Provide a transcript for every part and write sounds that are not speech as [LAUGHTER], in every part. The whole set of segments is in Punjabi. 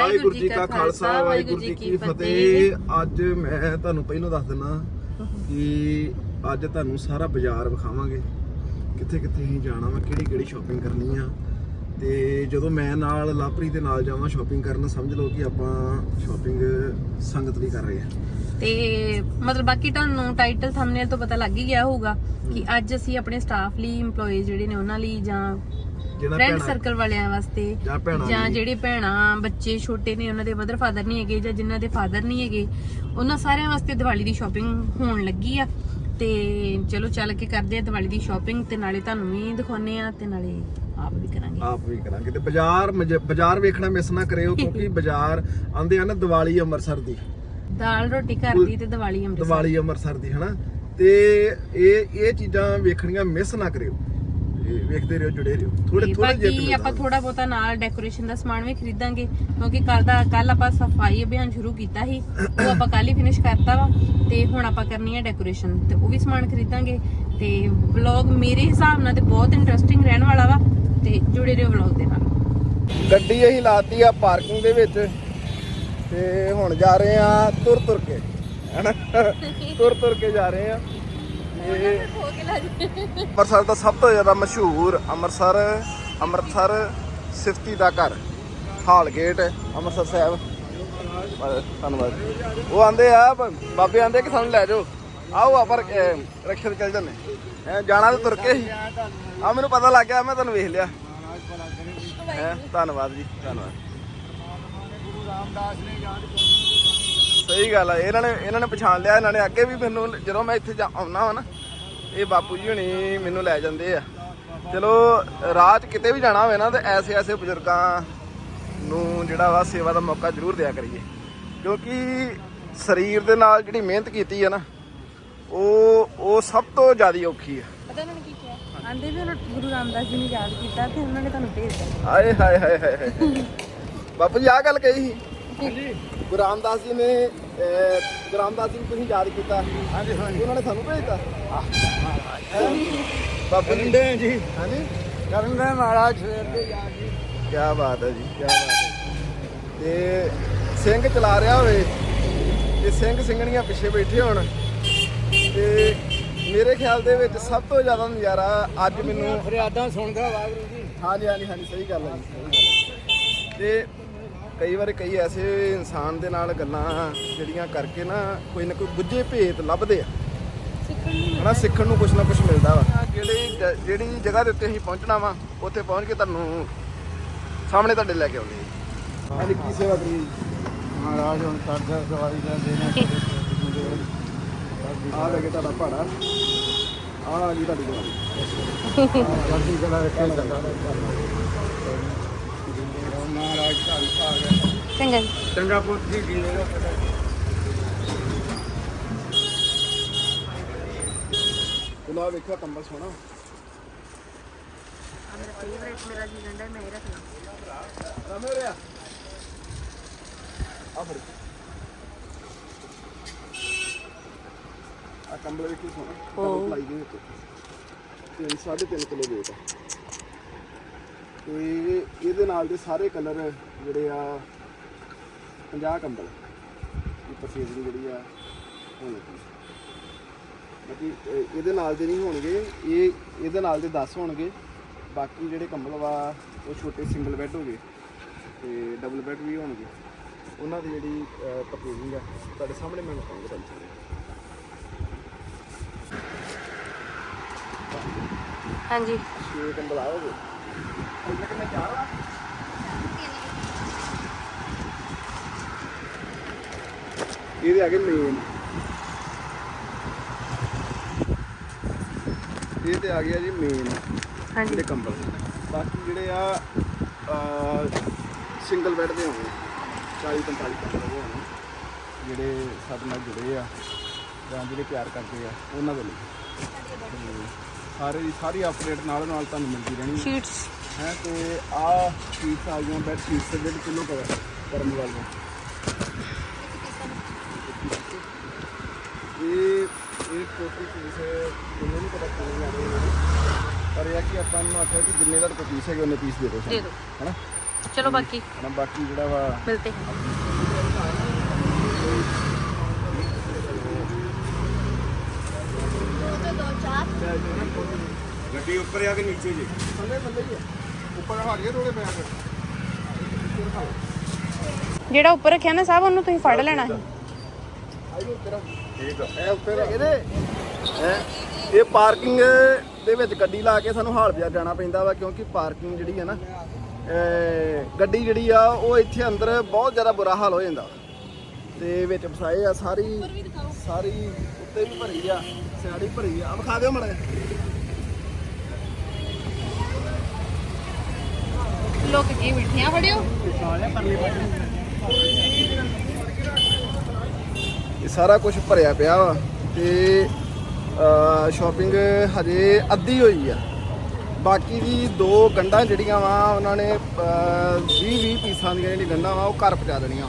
ਵਾਹਿਗੁਰੂ ਜੀ ਕਾ ਖਾਲਸਾ ਵਾਹਿਗੁਰੂ ਜੀ ਕੀ ਫਤਿਹ। ਅੱਜ ਮੈਂ ਤੁਹਾਨੂੰ ਪਹਿਲਾਂ ਦੱਸ ਦਿੰਦਾ ਕਿ ਅੱਜ ਤੁਹਾਨੂੰ ਸਾਰਾ ਬਾਜ਼ਾਰ ਵਿਖਾਵਾਂਗੇ। ਕਿੱਥੇ ਕਿੱਥੇ ਅਸੀਂ ਜਾਣਾ ਵਾ ਕਿਹੜੀ ਕਿਹੜੀ ਸ਼ਾਪਿੰਗ ਕਰਨੀ ਆ। ਤੇ ਜਦੋਂ ਮੈਂ ਨਾਲ ਲਾਪਰੀ ਦੇ ਨਾਲ ਜਾਵਾਂ ਸ਼ਾਪਿੰਗ ਕਰਨ ਸਮਝ ਲਓ ਕਿ ਆਪਾਂ ਸ਼ਾਪਿੰਗ ਸੰਗਤ ਲਈ ਕਰ ਰਹੇ ਆ। ਤੇ ਮਤਲਬ ਬਾਕੀ ਤੁਹਾਨੂੰ ਟਾਈਟਲ ਥੰਬਨੇਲ ਤੋਂ ਪਤਾ ਲੱਗ ਹੀ ਗਿਆ ਹੋਊਗਾ ਕਿ ਅੱਜ ਅਸੀਂ ਆਪਣੇ ਸਟਾਫ ਲਈ EMPLOYEES ਜਿਹੜੇ ਨੇ ਉਹਨਾਂ ਲਈ ਜਾਂ ਜਿਹਨਾਂ ਫਰੈਂਡ ਭੈਣਾਂ ਸਰਕਲ ਵਾਲਿਆਂ ਵਾਸਤੇ ਜਾਂ ਭੈਣਾਂ ਜਾਂ ਲਈ। ਜਿਹੜੇ ਭੈਣਾਂ ਬੱਚੇ ਛੋਟੇ ਨੇ ਉਹਨਾਂ ਦੇ ਮਦਰ ਫਾਦਰ ਨਹੀਂ ਹੈਗੇ ਜਾਂ ਜਿਨ੍ਹਾਂ ਦੇ ਫਾਦਰ ਨਹੀਂ ਹੈਗੇ ਉਹਨਾਂ ਸਾਰਿਆਂ ਵਾਸਤੇ ਦੀਵਾਲੀ ਦੀ ਸ਼ਾਪਿੰਗ ਹੋਣ ਲੱਗੀ ਆ। ਤੇ ਚਲੋ ਚੱਲ ਕੇ ਕਰਦੇ ਆ ਦੀਵਾਲੀ ਦੀ ਸ਼ਾਪਿੰਗ ਤੇ ਨਾਲੇ ਤੁਹਾਨੂੰ ਵੀ ਦਿਖਾਉਨੇ ਆ ਤੇ ਨਾਲੇ ਆਪ ਵੀ ਕਰਾਂਗੇ। ਆਪ ਵੀ ਕਰਾਂਗੇ। ਤੇ ਬਾਜ਼ਾਰ ਮਜ- ਬਾਜ਼ਾਰ ਵੇਖਣਾ ਮਿਸ ਨਾ ਕਰਿਓ ਕਿਉਂਕਿ [LAUGHS] ਬਾਜ਼ਾਰ ਆਂਦੇ ਆ ਨਾ ਦੀਵਾਲੀ ਅੰਮ੍ਰਿਤਸਰ ਦੀ। ਦਾਲ ਰੋਟੀ ਘਰ ਦੀ ਤੇ ਦੀਵਾਲੀ ਅੰਮ੍ਰਿਤਸਰ ਦੀਵਾਲੀ ਅੰਮ੍ਰਿਤਸਰ ਦੀ ਹਨਾ? ਤੇ ਇਹ ਇਹ ਚੀਜ਼ਾਂ ਵੇਖਣੀਆਂ ਮਿਸ ਨਾ ਕਰਿਓ। ਇਹ ਵੇਖਦੇ ਰਹੋ ਜੁੜੇ ਰਹੋ। ਥੋੜੇ ਥੋੜੇ ਬਾਕੀ ਆਪਾਂ ਥੋੜਾ ਬਹੁਤਾ ਨਾਲ ਡੈਕੋਰੇਸ਼ਨ ਦਾ ਸਮਾਨ ਵੀ ਖਰੀਦਾਂਗੇ ਕਿਉਂਕਿ ਕੱਲ ਦਾ ਕੱਲ ਆਪਾਂ ਸਫ਼ਾਈ ਅਭਿਆਨ ਸ਼ੁਰੂ ਕੀਤਾ ਸੀ ਉਹ ਆਪਾਂ ਕੱਲ ਹੀ ਫਿਨਿਸ਼ ਕਰਤਾ ਵਾ ਤੇ ਹੁਣ ਆਪਾਂ ਕਰਨੀ ਹੈ ਡੈਕੋਰੇਸ਼ਨ ਤੇ ਉਹ ਵੀ ਸਮਾਨ ਖਰੀਦਾਂਗੇ। ਤੇ ਵਲੌਗ ਮੇਰੇ ਹਿਸਾਬ ਨਾਲ ਤੇ ਬਹੁਤ ਇੰਟਰਸਟਿੰਗ ਰਹਿਣ ਵਾਲਾ ਵਾ ਤੇ ਜੁੜੇ ਰਹੋ ਵਲੌਗ ਦੇ ਨਾਲ। ਗੱਡੀ ਅਸੀਂ ਲਾਤੀ ਆ ਪਾਰਕਿੰਗ ਦੇ ਵਿੱਚ ਤੇ ਹੁਣ ਜਾ ਰਹੇ ਆ ਤੁਰ ਤੁਰ ਕੇ ਹਨਾ [LAUGHS] ਤੁਰ ਤੁਰ ਕੇ ਜਾ ਰਹੇ ਆ। ਇਹ ਅੰਮ੍ਰਿਤਸਰ ਦਾ ਸਭ ਤੋਂ ਜ਼ਿਆਦਾ ਮਸ਼ਹੂਰ ਅੰਮ੍ਰਿਤਸਰ ਅੰਮ੍ਰਿਤਸਰ ਸਿਫਤੀ ਦਾ ਘਰ ਹਾਲ ਗੇਟ ਅੰਮ੍ਰਿਤਸਰ ਸਾਹਿਬ। ਧੰਨਵਾਦ। ਉਹ ਆਂਦੇ ਆ ਬਾਬੇ ਆਂਦੇ ਕਿ ਸਾਨੂੰ ਲੈ ਜਾਓ। ਆਓ ਆਪਾਂ ਅਹ, ਰਕਸ਼ੇ ਤੇ ਚੱਲ ਜੰਨੇ ਐ ਜਾਣਾ ਤਾਂ ਤੁਰ ਕੇ ਹੀ। ਆ ਮੈਨੂੰ ਪਤਾ ਲੱਗ ਗਿਆ ਮੈਂ ਤੁਹਾਨੂੰ ਵੇਖ ਲਿਆ। ਧੰਨਵਾਦ ਜੀ ਧੰਨਵਾਦ। ਸਹੀ ਗੱਲ ਆ ਇਹਨਾਂ ਨੇ ਇਹਨਾਂ ਨੇ ਪਛਾਣ ਲਿਆ ਇਹਨਾਂ ਨੇ ਅੱਗੇ ਵੀ ਮੈਨੂੰ ਜਦੋਂ ਮੈਂ ਇੱਥੇ ਆਉਣਾ ਵਾ ਨਾ ਇਹ ਬਾਪੂ ਜੀ ਹੁਣੀ ਮੈਨੂੰ ਲੈ ਜਾਂਦੇ ਆ। ਚਲੋ 'ਚ ਕਿਤੇ ਵੀ ਜਾਣਾ ਹੋਵੇ ਨਾ ਤੇ ਐਸੇ ਐਸੇ ਬਜ਼ੁਰਗਾਂ ਨੂੰ ਜਿਹੜਾ ਵਾ ਸੇਵਾ ਦਾ ਮੌਕਾ ਜ਼ਰੂਰ ਦਿਆ ਕਰੀਏ। ਕਿਉਂਕਿ ਸਰੀਰ ਦੇ ਨਾਲ ਜਿਹੜੀ ਮਿਹਨਤ ਕੀਤੀ ਹੈ ਨਾ ਉਹ ਉਹ ਸਭ ਤੋਂ ਜ਼ਿਆਦਾ ਔਖੀ ਹੈ ਪਤਾ ਉਹਨਾਂ ਨੇ ਕੀ ਕਿਹਾ? ਆਂਦੇ ਵੀ ਉਹਨਾਂ ਗੁਰੂ ਰਾਮਦਾਸ ਜੀ ਨੇ ਯਾਦ ਕੀਤਾ ਤੇ ਉਹਨਾਂ ਨੇ ਤੁਹਾਨੂੰ ਭੇਜਿਆ ਆਏ ਹਾਏ ਹਾਏ ਹਾਏ ਹਾਏ [LAUGHS] ਬਾਪੂ ਜੀ ਆ ਗੱਲ ਕਹੀ ਸੀ। ਹਾਂਜੀ। ਗੁਰੂ ਰਾਮਦਾਸ ਜੀ ਨੇ ਗੁਰੂ ਰਾਮਦਾਸ ਜੀ ਨੂੰ ਤੁਸੀਂ ਯਾਦ ਕੀਤਾ? ਹਾਂਜੀ ਹਾਂਜੀ। ਉਹਨਾਂ ਨੇ ਸਾਨੂੰ ਭੇਜਤਾ? ਬਾਪੂ ਜੀ। ਹਾਂਜੀ। ਕਰਦੇ ਮਹਾਰਾਜ ਸਵੇਰ ਦੇ। ਯਾਦ ਜੀ ਕੀ ਬਾਤ ਹੈ ਜੀ ਕੀ ਬਾਤ ਹੈ। ਤੇ ਸਿੰਘ ਚਲਾ ਰਿਹਾ ਹੋਵੇ ਤੇ ਸਿੰਘ ਸਿੰਘਣੀਆਂ ਪਿੱਛੇ ਬੈਠੇ ਹੋਣ ਤੇ ਮੇਰੇ ਖਿਆਲ ਦੇ ਵਿੱਚ ਸਭ ਤੋਂ ਜ਼ਿਆਦਾ ਨਜ਼ਾਰਾ ਅੱਜ ਮੈਨੂੰ ਫਰਿਆਦਾਂ ਸੁਣਦਾ ਵਾਹਿਗੁਰੂ ਜੀ। ਹਾਂਜੀ ਹਾਂਜੀ ਹਾਂਜੀ ਸਹੀ ਗੱਲ ਹੈ ਜੀ ਸਹੀ ਗੱਲ ਹੈ। ਤੇ ਕਈ ਵਾਰ ਕਈ ਐਸੇ ਇਨਸਾਨ ਦੇ ਨਾਲ ਗੱਲਾਂ ਜਿਹੜੀਆਂ ਕਰਕੇ ਨਾ ਕੋਈ ਨਾ ਕੋਈ ਗੁੱਝੇ ਭੇਤ ਲੱਭਦੇ ਆ। ਹਨਾ ਸਿੱਖਣ ਨੂੰ ਕੁਝ ਨਾ ਕੁਝ ਮਿਲਦਾ ਵਾ। ਜਿਹੜੀ ਜਿਹੜੀ ਜਗ੍ਹਾ ਦੇ ਉੱਤੇ ਅਸੀਂ ਪਹੁੰਚਣਾ ਵਾ ਉੱਥੇ ਪਹੁੰਚ ਕੇ ਤੁਹਾਨੂੰ ਸਾਹਮਣੇ ਤੁਹਾਡੇ ਲੈ ਕੇ ਆਉਂਦੇ ਹਾਂ ਹਾਂਜੀ ਕੀ ਸੇਵਾ ਕਰੀ ਮਹਾਰਾਜ ਹੁਣ ਕਰਦਾ ਸਵਾਰੀ ਦਾ ਦੇਣਾ ਆ ਲੈ ਕੇ ਤੁਹਾਡਾ ਭਾੜਾ। ਆ ਆ ਜੀ ਤੁਹਾਡੀ ਜਵਾਨੀ ਜਲਦੀ ਕਲਾ ਰੱਖੇ ਮਹਾਰਾਜ ਧੰਨ ਭਾਗ ਚੰਗਾ ਚੰਗਾ ਪੁੱਤ ਜੀ ਕੀ ਲੈਣਾ ਚਲੋ ਆ ਵੇਖਿਆ ਮੇਰਾ ਫੇਵਰੇਟ ਮੇਰਾ ਜੀ ਮੈਂ ਰੱਖਣਾ ਰਮੇ ਰਿਆ ਆ ਫੜ ਆ ਕੰਬਲ ਵੇਖੀ ਸੋਹਣਾ। ਡਬਲ ਪਲਾਈ ਦੇ ਵਿੱਚ। ਤਿੰਨ ਸਾਢੇ ਤਿੰਨ ਕਿਲੋ weight ਆ। ਤੇ ਇਹਦੇ ਨਾਲ ਦੇ ਸਾਰੇ ਕਲਰ ਜਿਹੜੇ ਆ 50 ਕੰਬਲ ਇਹ ਪਰਚੇਜ਼ ਦੀ ਜਿਹੜੀ ਆ ਹੋਣ ਲੱਗੀ ਬਾਕੀ ਇਹਦੇ ਨਾਲ ਦੇ ਨਹੀਂ ਹੋਣਗੇ ਇਹ ਇਹਦੇ ਨਾਲ ਦੇ 10 ਹੋਣਗੇ। ਬਾਕੀ ਜਿਹੜੇ ਕੰਬਲ ਵਾ ਉਹ ਛੋਟੇ ਸਿੰਗਲ ਬੈੱਡ ਹੋ ਗਏ ਤੇ ਡਬਲ ਬੈੱਡ ਵੀ ਹੋਣਗੇ। ਉਹਨਾਂ ਦੀ ਜਿਹੜੀ ਪਰਚੇਜ਼ਿੰਗ ਆ ਤੁਹਾਡੇ ਸਾਹਮਣੇ ਮੈਂ ਕਹਾਂਗਾ ਤੁਹਾਨੂੰ ਹਾਂਜੀ। ਛੇ ਕੰਬਲ ਆਓਗੇ ਇਹਦੇ ਆਗੇ ਮੇਨ ਇਹ ਤੇ ਆ ਗਿਆ ਜੀ ਮੇਨ ਹਾਂਜੀ। ਜਿਹੜੇ ਕੰਬਲ। ਬਾਕੀ ਜਿਹੜੇ ਆ ਸਿੰਗਲ ਬੈੱਡ ਦੇ ਹੋਣਗੇ 40 45 ਕੰਬਲ ਹੋਣਗੇ ਜਿਹੜੇ ਸਾਡੇ ਨਾਲ ਜੁੜੇ ਆ ਜਾਂ ਜਿਹੜੇ ਪਿਆਰ ਕਰਦੇ ਆ ਉਹਨਾਂ ਦੇ ਲਈ। ਸਾਰੇ ਦੀ ਸਾਰੀ ਅਪਡੇਟ ਨਾਲ ਨਾਲ ਤੁਹਾਨੂੰ ਮਿਲਦੀ ਰਹਿਣੀ ਹੈ। ਸ਼ੀਟਸ ਹੈ ਤੇ ਆ ਸ਼ੀਟਸ ਆ ਗਈਆਂ ਬੈੱਡ ਸ਼ੀਟਸ ਦੇ ਕਿਲੋ ਕਵਰ ਕਰਨ ਵਾਲੀਆਂ ਇਹ ਇਹ ਟੋਟਲ ਪੀਸ ਮੈਨੂੰ ਨਹੀਂ ਪਤਾ ਕਿੰਨੇ ਜਾਣੇ ਨੇ ਪਰ ਇਹ ਆ ਕਿ ਆਪਾਂ ਨੂੰ ਆਖਿਆ ਕਿ ਜਿੰਨੇ ਦਾ ਪੀਸ ਹੈਗੇ ਉਹਨੇ ਪੀਸ ਦੇ ਦਿਓ ਦੇ ਦਿਓ। ਹਨਾ? ਚਲੋ ਬਾਕੀ। ਜਿਹੜਾ ਵਾ ਮਿਲਤੇ ਗੱਡੀ ਉੱਪਰ ਆ ਕੇ ਨੀਚੇ ਜੀ? ਥੱਲੇ ਥੱਲੇ ਹੀ ਆ। ਉੱਪਰ ਹਾੜੀਏ ਥੋੜੇ ਬੈਗ ਜਿਹੜਾ ਉੱਪਰ ਰੱਖਿਆ ਨਾ ਸਾਹਿਬ ਉਹਨੂੰ ਤੁਸੀਂ ਫੜ ਲੈਣਾ ਸੀ। ਠੀਕ ਆ। ਇਹ ਉੱਪਰ ਇਹਦੇ ਹੈ? ਇਹ ਪਾਰਕਿੰਗ ਦੇ ਵਿੱਚ ਗੱਡੀ ਲਾ ਕੇ ਸਾਨੂੰ ਹਾਲ ਬਾਜ਼ਾਰ ਜਾਣਾ ਪੈਂਦਾ ਵਾ ਕਿਉਂਕਿ ਪਾਰਕਿੰਗ ਜਿਹੜੀ ਹੈ ਨਾ ਅਹ ਗੱਡੀ ਜਿਹੜੀ ਆ ਉਹ ਇੱਥੇ ਅੰਦਰ ਬਹੁਤ ਜ਼ਿਆਦਾ ਬੁਰਾ ਹਾਲ ਹੋ ਜਾਂਦਾ ਤੇ ਵਿੱਚ ਫਸਾਏ ਆ ਸਾਰੀ ਸਾਰੀ ਉੱਤੇ ਵੀ ਭਰੀ ਆ ਸਿਆੜੀ ਭਰੀ ਆ। ਵਿਖਾ ਦਿਓ ਮੜੇ ਲੋਕ ਕੀ ਮਿੱਠੀਆਂ ਫੜਿਓ? ਇਹ ਸਾਰਾ ਕੁਝ ਭਰਿਆ ਪਿਆ ਵਾ ਤੇ ਸ਼ਾਪਿੰਗ ਹਜੇ ਅੱਧੀ ਹੋਈ ਆ। ਬਾਕੀ ਦੀ ਦੋ ਗੰਢਾਂ ਜਿਹੜੀਆਂ ਵਾ ਉਹਨਾਂ ਨੇ 20 20 ਪੀਸਾਂ ਦੀਆਂ ਜਿਹੜੀਆਂ ਗੰਢਾਂ ਵਾ ਉਹ ਘਰ ਪਹੁੰਚਾ ਦੇਣੀਆਂ।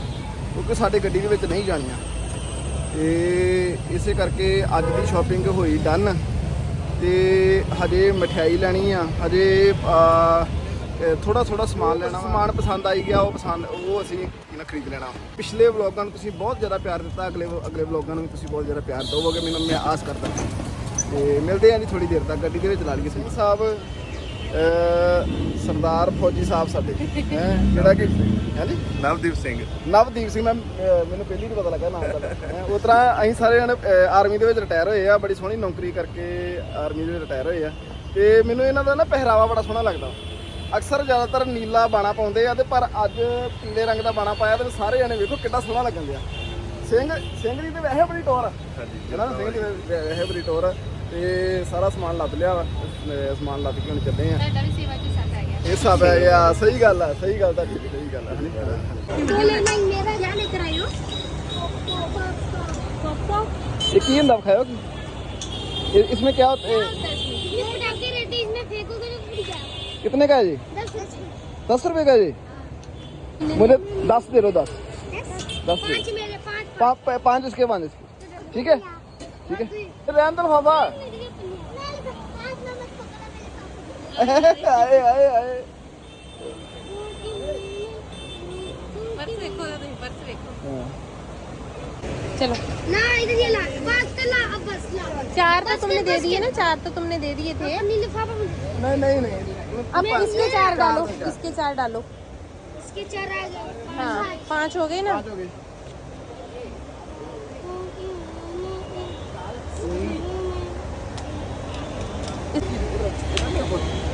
ਕਿਉਂਕਿ ਸਾਡੇ ਗੱਡੀ ਦੇ ਵਿੱਚ ਨਹੀਂ ਜਾਣੀਆਂ। ਤੇ ਇਸੇ ਕਰਕੇ ਅੱਜ ਦੀ ਸ਼ਾਪਿੰਗ ਹੋਈ ਡਨ ਤੇ ਹਜੇ ਮਠਿਆਈ ਲੈਣੀ ਆ ਹਜੇ ਥੋੜਾ ਥੋੜਾ ਸਮਾਨ ਲੈਣਾ। ਸਮਾਨ ਪਸੰਦ ਆਈ ਗਿਆ ਉਹ ਪਸੰਦ ਉਹ ਅਸੀਂ ਇਹਨਾਂ ਖਰੀਦ ਲੈਣਾ। ਪਿਛਲੇ ਵਲੌਗਾਂ ਨੂੰ ਤੁਸੀਂ ਬਹੁਤ ਜ਼ਿਆਦਾ ਪਿਆਰ ਦਿੱਤਾ ਅਗਲੇ ਅਗਲੇ ਵਲੌਗਾਂ ਨੂੰ ਤੁਸੀਂ ਬਹੁਤ ਜ਼ਿਆਦਾ ਪਿਆਰ ਦਿਓਗੇ ਮੈਨੂੰ ਮੈਂ ਆਸ ਕਰਦਾ। ਤੇ ਮਿਲਦੇ ਆਂ ਜੀ ਥੋੜੀ ਦੇਰ ਤੱਕ ਗੱਡੀ ਦੇ ਵਿੱਚ ਲਾ ਲਈਏ ਸਿੰਘ ਸਾਹਿਬ ਸਰਦਾਰ ਫੌਜੀ ਸਾਹਿਬ ਸਾਡੇ। ਹੈ ਜਿਹੜਾ ਕਿ ਹਾਂਜੀ ਨਵਦੀਪ ਸਿੰਘ। ਨਵਦੀਪ ਸਿੰਘ ਮੈਂ ਮੈਨੂੰ ਪਹਿਲੀ ਨਹੀਂ ਪਤਾ ਲੱਗਾ ਨਾਮ ਦਾ ਹੈਂ, ਉਸ ਤਰ੍ਹਾਂ ਅਸੀਂ ਸਾਰੇ ਜਣੇ ਆਰਮੀ ਦੇ ਵਿੱਚ ਰਿਟਾਇਰ ਹੋਏ ਆ ਬੜੀ ਸੋਹਣੀ ਨੌਕਰੀ ਕਰਕੇ ਆਰਮੀ ਦੇ ਵਿੱਚ ਰਿਟਾਇਰ ਹੋਏ ਆ। ਤੇ ਮੈਨੂੰ ਇਹਨਾਂ ਦਾ ਨਾ ਪਹਿਰਾਵਾ ਬੜਾ ਸੋਹਣਾ ਲੱਗਦਾ। ਅਕਸਰ ਜ਼ਿਆਦਾਤਰ ਨੀਲਾ ਬਾਣਾ ਪਾਉਂਦੇ ਆ ਤੇ ਪਰ ਅੱਜ ਪੀਲੇ ਰੰਗ ਦਾ ਬਾਣਾ ਪਾਇਆ ਤੇ ਸਾਰੇ ਜਣੇ ਵੇਖੋ ਕਿੰਨਾ ਸੋਹਣਾ ਲੱਗਣ ਦਿਆ। ਸਿੰਘ ਸਿੰਘ ਦੀ ਤੇ ਵੈਸੇ ਬੜੀ ਟੌਰ ਆ। ਦਾ ਸਿੰਘ ਦੀ ਵੈਸੇ ਬੜੀ ਟੌਰ ਆ। ਤੇ ਸਾਰਾ ਸਮਾਨ ਲੱਦ ਲਿਆ ਵਾ ਅਹ ਸਮਾਨ ਲੱਦ ਕੇ ਹੁਣ ਚੱਲੇ ਆ ਤੁਹਾਡਾ ਵੀ ਸੇਵਾ ਚ ਸਾਥ ਆ ਗਿਆ ਇਹ ਸਭ ਹੈ ਯਾ ਸਹੀ ਗੱਲ ਆ ਸਹੀ ਗੱਲ ਤੁਹਾਡੀ ਸਹੀ ਗੱਲ ਆ ਹਨੀ तो लेना मेरा क्या लेकर आई हो पापा ये की ਹੁੰਦਾ ਖਾਓ ਕੀ ये- इसमें क्या होता है ये पटाखे रहते हैं, इसमें फेंकोगे तो फट जाएगा कितने का है जी दस दस दस रुपए का जी मुझे दस दे दो दस दस दे पाँच मेरे पाँच पाँच पा- पाँच इसके पाँच इसके ठीक है ठीक है? रहन दो बाबा आए आए आए चलो। ना इधर ये ला कर ला अब बस ला चार तो तुमने दे दिए ना चार तो तुमने दे दिए थे। नहीं नहीं नहीं। अब इसके चार डालो इसके चार डालो। इसके चार आ गए। हाँ पाँच हो गए ना?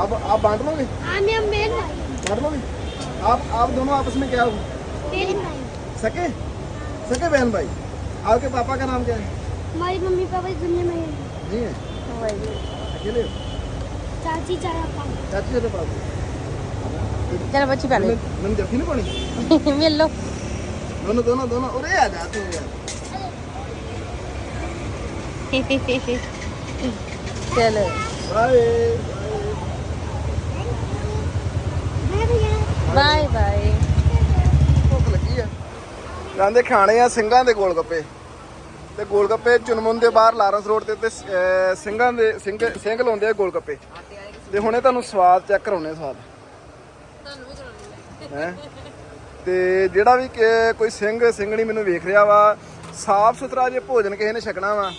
अब आप बांट लोगे? हाँ मैं मेन भाई बांट लोगे? आप आप दोनों आपस में क्या हो? सके? सके बहन भाई? आपके पापा का नाम क्या है? हमारी मम्मी पापा दुनिया में नहीं है। नहीं है? अकेले हो? चाची पापा। चाची से पास चलो बच्ची पहले मैंने जब नहीं पड़ी [LAUGHS] मिल लो। दोनों दोनों दोनों। अरे आ जाते हो यार। [LAUGHS] चलो। बाय ਕਹਿੰਦੇ ਖਾਣੇ ਆ ਸਿੰਘਾਂ ਦੇ ਗੋਲ ਗੱਪੇ ਤੇ ਗੋਲ ਗੱਪੇ ਚੁਨਮੁਨ ਦੇ ਬਾਹਰ ਲਾਰੈਂਸ ਰੋਡ ਤੇ ਤੇ ਸਿੰਘਾਂ ਦੇ ਸਿੰਘ ਸਿੰਘ ਲਾਉਂਦੇ ਆ ਗੋਲ ਗੱਪੇ ਤੇ ਹੁਣੇ ਤੁਹਾਨੂੰ ਸਵਾਦ ਚੈੱਕ ਕਰਾਉਣੇ ਸਵਾਦ। ਹੈ? ਤੇ ਜਿਹੜਾ ਵੀ ਕੋਈ ਸਿੰਘ ਸਿੰਘਣੀ ਮੈਨੂੰ ਵੇਖ ਰਿਹਾ ਵਾ ਸਾਫ਼ ਸੁਥਰਾ ਜੇ ਭੋਜਨ ਕਿਸੇ ਨੇ ਛਕਣਾ ਵਾ।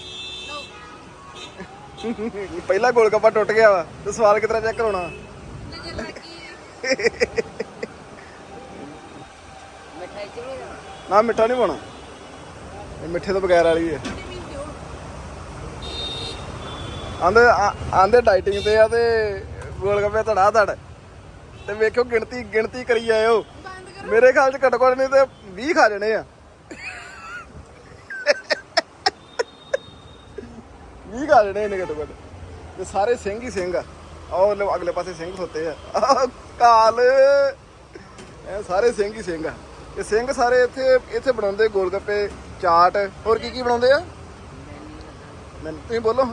ਪਹਿਲਾ ਗੋਲ ਗੱਪਾ ਟੁੱਟ ਗਿਆ ਵਾ ਤੇ ਸਵਾਦ ਕਿਤਰਾ ਚੈੱਕ ਕਰਾਉਣਾ [LAUGHS] ਨਾ ਮਿੱਠਾ ਨਹੀਂ ਪਾਉਣਾ। ਇਹ ਮਿੱਠੇ ਤੋਂ ਬਗੈਰ ਵਾਲੀ ਹੈ। ਆਂਦੇ ਆਂਦੇ ਡਾਈਟਿੰਗ ਤੇ ਆ ਤੇ ਗੋਲ ਗੱਪੇ ਧੜਾ ਧੜ ਤੇ ਵੇਖਿਓ ਗਿਣਤੀ ਗਿਣਤੀ ਕਰੀ ਆਇਓ ਮੇਰੇ ਖਿਆਲ ਚ ਘੱਟੋ ਘੱਟ ਨਹੀਂ ਤੇ 20 ਖਾ ਜਾਣੇ ਆ। 20 ਖਾ ਜਾਣੇ ਨੇ ਘੱਟੋ ਘੱਟ। ਤੇ ਸਾਰੇ ਸਿੰਘ ਹੀ ਸਿੰਘ ਆ। ਲੋ ਅਗਲੇ ਪਾਸੇ ਸਿੰਘ ਸੁੱਤੇ ਆ। ਆਹ, ਕਾਲ। ਇਹ ਸਾਰੇ ਸਿੰਘ ਹੀ ਸਿੰਘ ਆ। ਇਹ ਸਿੰਘ ਸਾਰੇ ਇੱਥੇ ਇੱਥੇ ਬਣਾਉਂਦੇ ਗੋਲਗੱਪੇ, ਚਾਟ। ਹੋਰ ਕੀ ਕੀ ਬਣਾਉਂਦੇ ਆ? ਮੈਨੂੰ ਤੁਸੀਂ ਬੋਲੋ।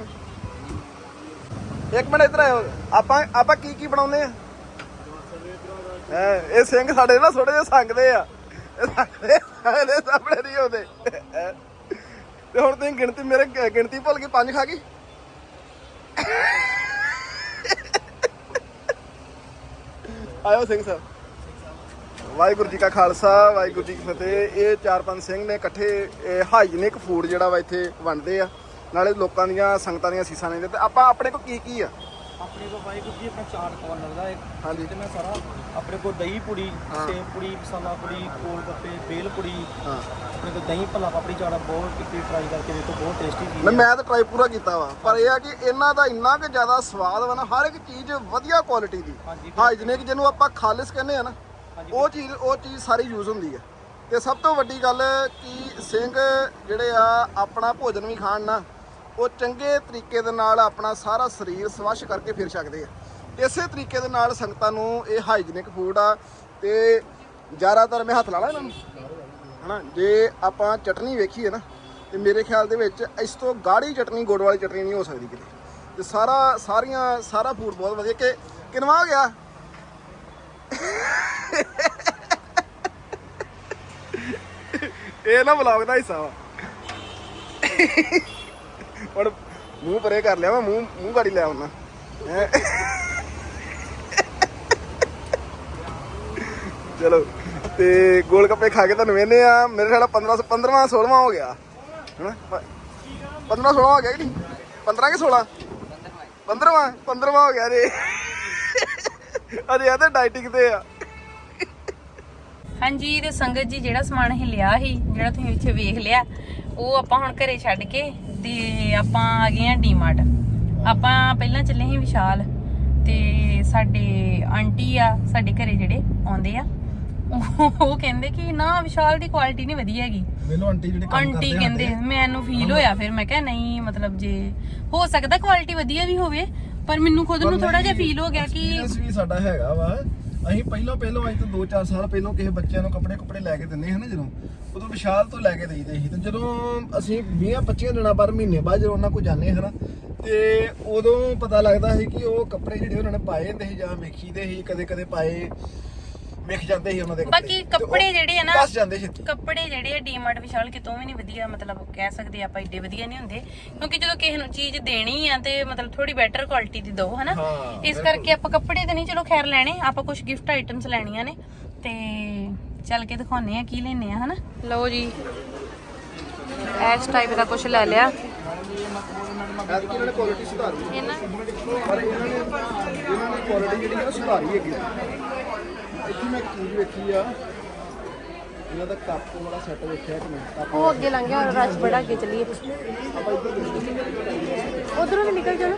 ਇੱਕ ਮਿੰਟ ਇੱਧਰ ਆਇਓ। ਆਪਾਂ ਆਪਾਂ ਕੀ ਕੀ ਬਣਾਉਂਦੇ ਆ? ਇਹ ਸਿੰਘ ਸਾਡੇ ਨਾ ਥੋੜੇ ਜਿਹਾ ਸੰਗਦੇ ਆ। ਇਹ ਸੰਗਦੇ ਇਹਦੇ ਸਾਹਮਣੇ ਨਹੀਂ ਆਉਂਦੇ। ਤੇ ਹੁਣ ਤੁਸੀਂ ਗਿਣਤੀ ਮੇਰੇ, ਗਿਣਤੀ ਭੁੱਲ ਗਈ ਪੰਜ ਖਾ ਗਈ ਆਇਓ ਸਿੰਘ ਸਾਹਿਬ। ਵਾਹਿਗੁਰੂ ਜੀ ਕਾ ਖਾਲਸਾ ਵਾਹਿਗੁਰੂ ਜੀ ਕੀ ਫਤਿਹ। ਇਹ ਚਾਰ ਪੰਜ ਸਿੰਘ ਨੇ ਇਕੱਠੇ ਹਾਈਜੀਨਿਕ ਫੂਡ ਜਿਹੜਾ ਵਾ ਇੱਥੇ ਵੰਡਦੇ ਆ। ਨਾਲੇ ਲੋਕਾਂ ਦੀਆਂ ਸੰਗਤਾਂ ਦੀਆਂ ਸੀਸਾਂ ਲੈਂਦੇ ਤੇ ਆਪਾਂ ਆਪਣੇ ਕੋਲ ਕੀ ਕੀ ਆ? ਆਪਣੇ ਕੋਲ ਵਾਹਿਗੁਰੂ ਜੀ ਆਪਣਾ ਚਾਟ ਕਾਰਨਰ ਦਾ ਇੱਕ ਹਾਂਜੀ। ਤੇ ਮੈਂ ਸਾਰਾ ਆਪਣੇ ਕੋਲ ਦਹੀਂ ਪੁੜੀ। ਸੇਵ ਪੁੜੀ ਮਸਾਲਾ ਪੁੜੀ ਕੋਲ ਗੱਪੇ ਬੇਲ ਪੁੜੀ। ਹਾਂ। ਆਪਣੇ ਕੋਲ ਦਹੀਂ ਭੱਲਾ ਪਾਪੜੀ ਆ, ਬਹੁਤ ਕਿਤੇ ਟਰਾਈ ਕਰਕੇ ਦੇਖੋ ਬਹੁਤ ਟੇਸਟੀ ਚੀਜ਼ ਮੈਂ ਤਾਂ ਟਰਾਈ ਪੂਰਾ ਕੀਤਾ ਵਾ। ਪਰ ਇਹ ਆ ਕਿ ਇਹਨਾਂ ਦਾ ਇੰਨਾ ਕਿ ਜ਼ਿਆਦਾ ਸਵਾਦ ਵਾ ਨਾ ਹਰ ਇੱਕ ਚੀਜ਼ ਵਧੀਆ ਕੁਆਲਿਟੀ ਦੀ। ਹਾਈਜੀਨਿਕ ਜਿਹਨੂੰ ਆਪਾਂ ਖਾਲਿਸ ਕਹਿੰਦੇ ਆ ਨਾ। ਉਹ ਚੀਜ਼ ਉਹ ਚੀਜ਼ ਸਾਰੀ ਯੂਜ਼ ਹੁੰਦੀ ਹੈ ਤੇ ਸਭ ਤੋਂ ਵੱਡੀ ਗੱਲ ਕਿ ਸਿੰਘ ਜਿਹੜੇ ਆ, ਆਪਣਾ ਭੋਜਨ ਵੀ ਖਾਣ ਨਾ, ਉਹ ਚੰਗੇ ਤਰੀਕੇ ਦੇ ਨਾਲ ਆਪਣਾ ਸਾਰਾ ਸਰੀਰ ਸਵੱਛ ਕਰਕੇ ਫਿਰ ਸਕਦੇ ਆ। ਇਸੇ ਤਰੀਕੇ ਦੇ ਨਾਲ ਸੰਗਤਾਂ ਨੂੰ ਇਹ ਹਾਈਜੀਨਿਕ ਫੂਡ ਆ, ਤੇ ਜ਼ਿਆਦਾਤਰ ਮੈਂ ਹੱਥ ਲਾ ਲਾ ਇਹਨਾਂ ਨੂੰ। ਹਨਾ, ਜੇ ਆਪਾਂ ਚਟਨੀ ਵੇਖੀਏ ਨਾ, ਤੇ ਮੇਰੇ ਖਿਆਲ ਦੇ ਵਿੱਚ ਇਸ ਤੋਂ ਗਾੜੀ ਚਟਨੀ, ਗੁੜ ਵਾਲੀ ਚਟਨੀ ਨਹੀਂ ਹੋ ਸਕਦੀ ਕਿਤੇ। ਤੇ ਸਾਰਾ, ਸਾਰੀਆਂ, ਸਾਰਾ ਫੂਡ ਬਹੁਤ ਵਧੀਆ। ਕਿ ਕਿਨਵਾ ਗਿਆ? ਇਹ ਨਾ ਵਲੌਗ ਦਾ ਹਿੱਸਾ ਵਾ। ਹੁਣ ਮੂੰਹ ਪਰੇ ਕਰ ਲਿਆ ਮੈਂ ਮੂੰਹ ਮੂੰਹ ਗਾੜੀ ਲੈ ਆਉਣਾ। ਚਲੋ, ਤੇ ਗੋਲ ਗੱਪੇ ਖਾ ਕੇ ਤੁਹਾਨੂੰ ਵੇਨੇ ਆ ਮੇਰੇ ਖਿਆਲ 15 15ਵਾਂ 16ਵਾਂ ਹੋ ਗਿਆ। ਹਨਾ? 15 16 ਹੋ ਗਿਆ ਕਿ ਨਹੀਂ? 15 ਕਿ 16 15ਵਾਂ 15ਵਾਂ ਹੋ ਗਿਆ ਜੀ। ਅਜੇ ਆ ਤੇ ਡਾਈਟਿੰਗ ਤੇ ਆ। ਹਾਂਜੀ ਤੇ ਸੰਗਤ ਜੀ ਜਿਹੜਾ ਸਮਾਨ ਅਸੀਂ ਲਿਆ ਸੀ ਜਿਹੜਾ ਤੁਸੀਂ ਇੱਥੇ ਵੇਖ ਲਿਆ ਉਹ ਆਪਾਂ ਹੁਣ ਘਰੇ ਛੱਡ ਕੇ ਤੇ ਆਪਾਂ ਆ ਗਏ ਆ ਡੀਮਾਰਟ ਆਪਾਂ ਪਹਿਲਾਂ ਚੱਲੇ ਸੀ ਵਿਸ਼ਾਲ ਤੇ ਸਾਡੇ ਆਂਟੀ ਆ ਸਾਡੇ ਘਰੇ ਜਿਹੜੇ ਆਉਂਦੇ ਆ ਉਹ ਕਹਿੰਦੇ ਕਿ ਨਾ ਵਿਸ਼ਾਲ ਦੀ ਕੁਆਲਿਟੀ ਨਹੀਂ ਵਧੀਆ ਹੈਗੀ। ਮੈਨੂੰ ਆਂਟੀ ਜਿਹੜੇ ਆਂਟੀ ਕਹਿੰਦੇ ਮੈਨੂੰ ਫੀਲ ਹੋਇਆ ਫਿਰ। ਮੈਂ ਕਿਹਾ ਨਹੀਂ ਮਤਲਬ ਜੇ ਹੋ ਸਕਦਾ ਕੁਆਲਿਟੀ ਵਧੀਆ ਵੀ ਹੋਵੇ ਪਰ ਮੈਨੂੰ ਖੁਦ ਨੂੰ ਥੋੜਾ ਜਿਹਾ ਫੀਲ ਹੋ ਗਿਆ ਕਿ ਐਕਸਪੀਰੀਅੰਸ ਵੀ ਸਾਡਾ ਹੈਗਾ ਵਾ। ਅਸੀਂ ਪਹਿਲਾਂ ਪਹਿਲਾਂ ਅੱਜ ਤੋਂ 2-4 ਸਾਲ ਪਹਿਲਾਂ ਕਿਸੇ ਬੱਚਿਆਂ ਨੂੰ ਕੱਪੜੇ ਕੁਪੜੇ ਲੈ ਕੇ ਦਿੰਦੇ ਹਨ ਜਦੋਂ, ਉਦੋਂ ਵਿਸ਼ਾਲ ਤੋਂ ਲੈ ਕੇ ਦੇਈਦੇ ਸੀ। ਤੇ ਜਦੋਂ ਅਸੀਂ 20-25 ਦਿਨਾਂ ਬਾਅਦ ਮਹੀਨੇ ਬਾਅਦ ਜਦੋਂ ਉਹਨਾਂ ਕੋਲ ਜਾਂਦੇ ਹਨ ਤੇ ਉਦੋਂ ਪਤਾ ਲੱਗਦਾ ਸੀ ਕਿ ਉਹ ਕੱਪੜੇ ਜਿਹੜੇ ਉਹਨਾਂ ਨੇ ਪਾਏ ਹੁੰਦੇ ਸੀ ਜਾਂ ਵੇਖੀਦੇ ਸੀ, ਕਦੇ-ਕਦੇ ਪਾਏ। ਵੇਖ ਜਾਂਦੇ ਸੀ ਉਹਨਾਂ ਦੇ ਬਾਕੀ ਕੱਪੜੇ ਜਿਹੜੇ ਆ ਨਾ ਕੱਸ ਜਾਂਦੇ ਛੇਤੀ ਕੱਪੜੇ ਜਿਹੜੇ ਆ ਡੀਮਾਰਟ ਵਿਸ਼ਾਲ ਕਿਤੋਂ ਵੀ ਨਹੀਂ ਵਧੀਆ ਮਤਲਬ ਕਹਿ ਸਕਦੇ ਆਪਾਂ ਏਡੇ ਵਧੀਆ ਨਹੀਂ ਹੁੰਦੇ। ਕਿਉਂਕਿ ਜਦੋਂ ਕਿਸੇ ਨੂੰ ਚੀਜ਼ ਦੇਣੀ ਆ ਤੇ ਮਤਲਬ ਥੋੜੀ ਬੈਟਰ ਕੁਆਲਿਟੀ ਦੀ ਦਿਓ ਹਨਾ? ਹਾਂ, ਇਸ ਕਰਕੇ ਆਪਾਂ ਕੱਪੜੇ ਤੇ ਨਹੀਂ ਚਲੋ ਖੈਰ ਲੈਣੇ ਆਪਾਂ ਕੁਝ ਗਿਫਟ ਆਈਟਮਸ ਲੈਣੀਆਂ ਨੇ। ਤੇ ਚੱਲ ਕੇ ਦਿਖਾਉਨੇ ਆ ਕੀ ਲੈਣੇ ਆ ਹਨਾ? ਲਓ ਜੀ। ਐਸ ਟਾਈਪ ਦਾ ਕੁਝ ਲੈ ਲਿਆ। ਇਹਨਾਂ ਨੇ ਕੁਆਲਿਟੀ ਸੁਧਾਰੀ। ਇਹਨਾਂ ਨੇ ਕੁਆਲਿਟੀ ਜਿਹੜੀ ਉਹ ਸੁਧਾਰੀ ਹੈਗੀ। ਇੱਥੇ ਮੈਂ ਚੀਜ਼ ਵੇਖੀ ਆ। ਇਹਨਾਂ ਦਾ ਕੱਪ ਵਾਲਾ ਸੈੱਟ ਵੇਖਿਆ ਕਿ ਨਹੀਂ? ਕੱਪ ਉਹ ਅੱਗੇ ਲੰਘ ਗਿਆ ਰਸ਼ ਬੜਾ ਅੱਗੇ ਚੱਲੀਏ ਆਪਾਂ ਇੱਧਰ ਦੇਖੀਏ ਉਧਰੋਂ ਵੀ ਨਿਕਲ ਜਾਣਾ।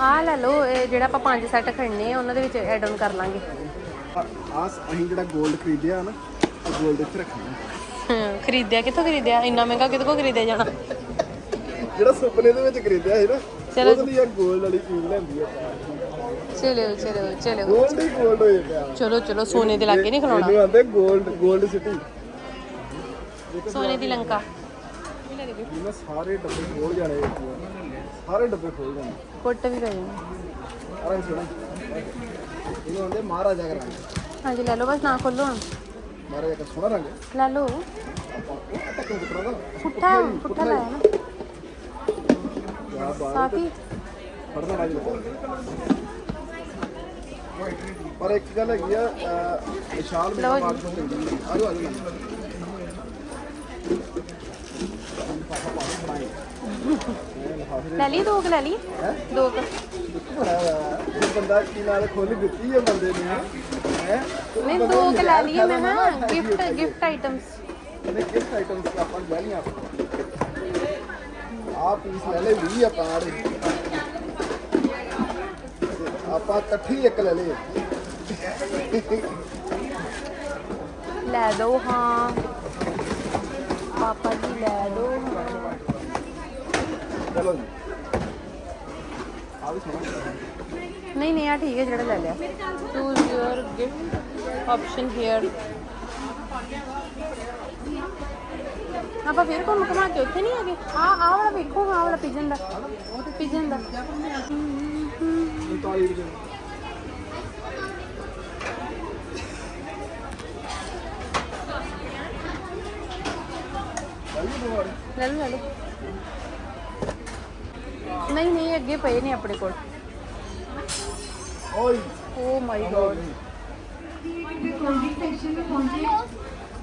ਆ ਲੈ ਲਓ ਇਹ ਜਿਹੜਾ ਆਪਾਂ ਪੰਜ ਸੈੱਟ ਖੜਨੇ ਆ ਉਹਨਾਂ ਦੇ ਵਿੱਚ ਐਡ ਆਨ ਕਰ ਲਾਂਗੇ। ਆ ਅਸੀਂ ਜਿਹੜਾ 골ਡ ਖਰੀਦਿਆ ਨਾ ਉਹ 골ਡ ਇੱਥੇ ਰੱਖਣਾ। ਖਰੀਦਿਆ ਕਿੱਥੋਂ ਖਰੀਦਿਆ? ਇੰਨਾ ਮਹਿੰਗਾ ਕਿੱਥੋਂ ਖਰੀਦਿਆ ਜਾਣਾ? ਜਿਹੜਾ ਸੁਪਨੇ ਦੇ ਵਿੱਚ ਖਰੀਦਿਆ ਸੀ ਨਾ ਚਲੋ। ਉਹਦੇ ਲਈ ਆ ਵਾਲੀ ਚੀਜ਼ ਲੈਂਦੀ ਆ। ਚਲੋ ਚਲੋ ਚਲੋ। 골ਡ ਹੀ 골ਡ ਹੋਇਆ ਪਿਆ। ਚਲੋ ਚਲੋ ਸੋਨੇ ਦੇ ਲਾਗੇ ਨਹੀਂ ਖਲੋਣਾ। ਇਹਨੂੰ ਆਂਦੇ 골ਡ 골ਡ ਸਿਟੀ ਸੋਨੇ ਦੀ ਲੰਕਾ। ਇਹਨਾਂ ਸਾਰੇ ਡੱਬੇ ਖੋਲ ਜਾਣੇ ਸਾਰੇ ਡੱਬੇ ਖੋਲ ਜਾਣੇ ਕੁੱਟ ਵੀ ਪੈ ਜਾਣਾ ਆਰਾਮ ਸੁਣਾ ਇਹਨੂੰ ਆਂਦੇ ਮਹਾਰਾਜਾ ਕਰਾਂਗੇ। ਹਾਂਜੀ ਲੈ ਲਓ ਬਸ ਨਾ ਖੋਲੋ ਹੁਣ। ਮਹਾਰਾਜਾ ਦਾ ਸੋਹਣਾ ਰੰਗ। ਲੈ ਲਓ। ਆਪਾਂ ਉਹ ਆਪਾਂ ਕਿਉਂ ਕਿਤਰਾ ਦਾ ਪੁੱਠਾ ਪੁੱਠਾ ਲਾਇਆ ਨਾ ਕਿਆ ਬਾਤ ਸਾਫੀ ਫੜਨਾ ਵਾਲੀ ਲੱਗਾ ਪਰ ਇੱਕ ਗੱਲ ਹੈਗੀ ਆ ਅਹ, ਵਿਸ਼ਾਲ ਮੇਰਾ ਲਓ ਬਾਤ ਤੋਂ ਚੰਗੀ ਹੈ ਆਜੋ ਆਜੋ ਲੈ ਲਈ ਦੋ ਕੁ ਲੈ ਲਈ ਦੋ ਕੁ ਇਹ ਬੰਦਾ ਕੀ ਨਾਲ ਖੋਲੀ ਦਿੱਤੀ ਹੈ ਬੰਦੇ ਨੇ ਹੈ ਨਹੀਂ ਦੋ ਕੁ ਲੈ ਲਈ ਮੈਂ ਹਾਂ ਗਿਫਟ ਗਿਫਟ ਆਈਟਮਸ ਇਹਨੇ ਗਿਫਟ ਆਈਟਮਸ ਆਪਾਂ ਲੈ ਲਈਆਂ? ਆ ਪੀਸ ਲੈ ਲੈ 20 ਆਪਾਂ ਆੜੇ ਆਪਾਂ ਇਕੱਠੀ ਇੱਕ ਲੈ ਲਏ ਲੈ ਦੋ ਹਾਂ। ਪਾਪਾ ਜੀ ਲੈ ਦੋ ਚਲੋ ਜੀ। ਆ ਵੀ ਸੋਹਣਾ ਨਹੀਂ ਨਹੀਂ ਆ ਠੀਕ ਹੈ ਜਿਹੜਾ ਲੈ ਲਿਆ। Choose your gift option here ਆਪਾਂ ਫੇਰ ਘੁੰਮ ਘੁਮਾ ਕੇ ਉੱਥੇ ਨਹੀਂ ਹੈਗੇ? ਆ ਆ ਵਾਲਾ ਵੇਖੋ ਆ ਵਾਲਾ ਪਿਜਨ ਦਾ। ਉਹ ਪਿਜਨ ਦਾ। ਨਹੀਂ ਨਹੀਂ ਅੱਗੇ ਪਏ ਨੇ ਆਪਣੇ ਕੋਲ। ਓਏ। ਓ ਮਾਈ ਗੋਡ ਕੰਡੀ ਸੈਕਸ਼ਨ ਵਿੱਚ ਪਹੁੰਚੇ।